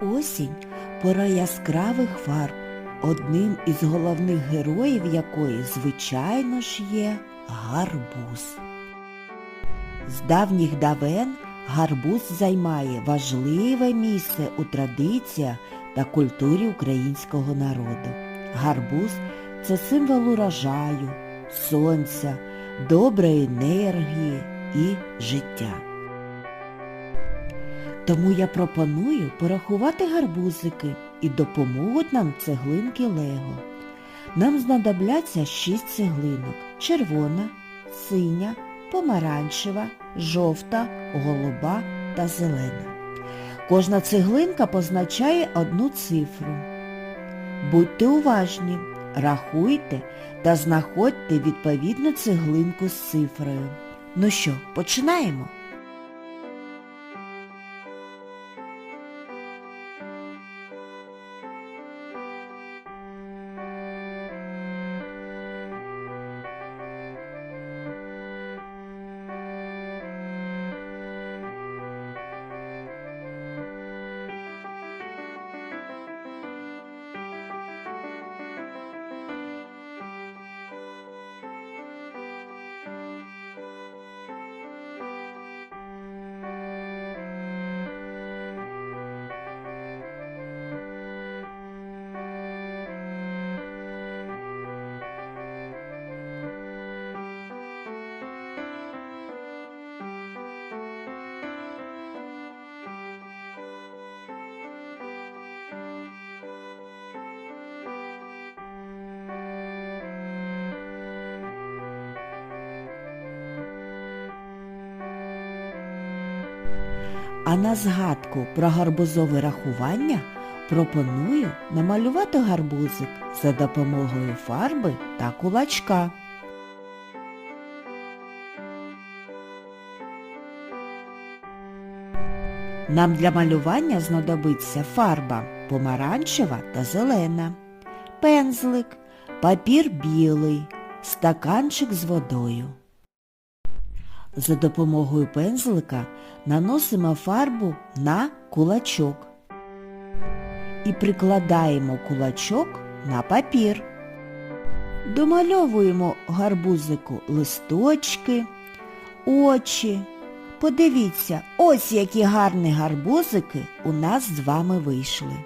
Осінь пора яскравих фарб, одним із головних героїв якої, звичайно ж, є гарбуз. З давніх давен гарбуз займає важливе місце у традиціях та культурі українського народу. Гарбуз це символ урожаю, сонця, доброї енергії і життя. Тому я пропоную порахувати гарбузики і допоможуть нам цеглинки Лего. Нам знадобляться шість цеглинок червона, синя, помаранчева, жовта, голуба та зелена. Кожна цеглинка позначає одну цифру. Будьте уважні, рахуйте та знаходьте відповідну цеглинку з цифрою. Ну що, починаємо? А на згадку про гарбузове рахування пропоную намалювати гарбузик за допомогою фарби та кулачка. Нам для малювання знадобиться фарба помаранчева та зелена, пензлик, папір білий, стаканчик з водою. За допомогою пензлика наносимо фарбу на кулачок і прикладаємо кулачок на папір. Домальовуємо гарбузику листочки, очі. Подивіться, ось які гарні гарбузики у нас з вами вийшли.